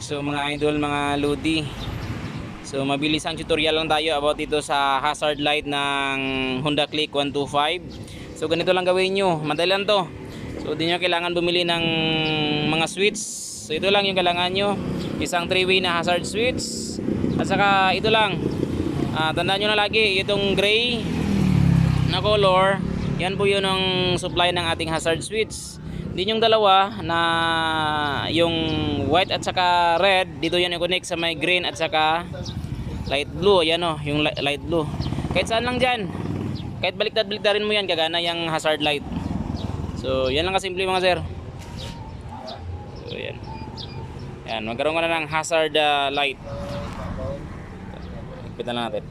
So mga idol, mga lodi. So mabilis ang tutorial lang tayo about dito sa hazard light ng Honda Click 125. So ganito lang gawin nyo, madali lang to. So di nyo kailangan bumili ng mga switch. So ito lang yung kailangan nyo. Isang 3-way na hazard switch. At saka ito lang. Ah, tandaan nyo na lagi, itong gray na color, yan po yun ang supply ng ating hazard switch. Din yung dalawa na yung white at saka red, dito yan i-connect sa may green at saka light blue. Ayan o, yung li- light blue. Kahit saan lang dyan. Kahit baliktad-baliktarin mo yan, gagana yung hazard light. So, yan lang kasimple mga sir. So, yan. Yan, magkaroon ka na ng hazard ah, light. Ipitan lang natin.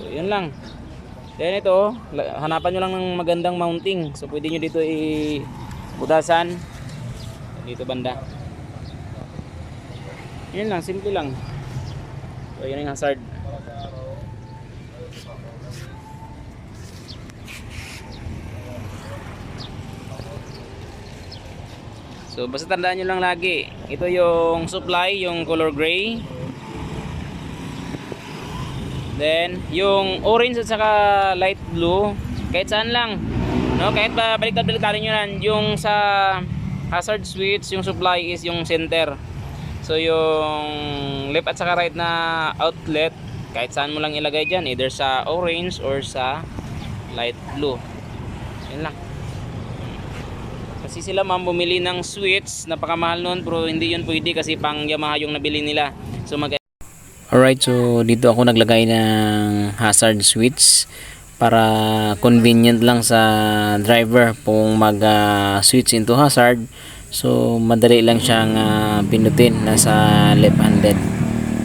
So, yun lang. Then ito, hanapan nyo lang ng magandang mounting. So, pwede nyo dito i-butasan. Dito banda. Yun lang, simple lang. So, yun yung hazard. So, basta tandaan nyo lang lagi. Ito yung supply, yung color gray. Then, yung orange at saka light blue, kahit saan lang. No, kahit ba baliktad-baliktarin nyo lang, yung sa hazard switch, yung supply is yung center. So, yung left at saka right na outlet, kahit saan mo lang ilagay dyan, either sa orange or sa light blue. Yan lang. Kasi sila ma'am bumili ng switch, napakamahal nun, pero hindi yun pwede kasi pang Yamaha yung nabili nila. So, mag Alright, so dito ako naglagay ng hazard switch para convenient lang sa driver kung mag ah, switch into hazard. So madali lang siyang ah, pinutin nasa left handed.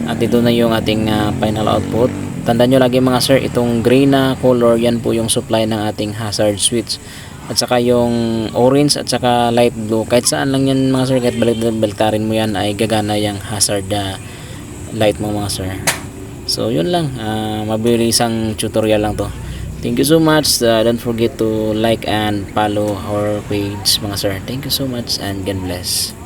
At ito na yung ating ah, final output. Tandaan nyo lagi mga sir, itong gray na color, yan po yung supply ng ating hazard switch. At saka yung orange at saka light blue, kahit saan lang yan mga sir, kahit balik-baliktarin mo yan ay gagana yung hazard ah, light mo mga sir. So yun lang, uh, mabilisang tutorial lang to. Thank you so much. Uh, don't forget to like and follow our page mga sir. Thank you so much and God bless.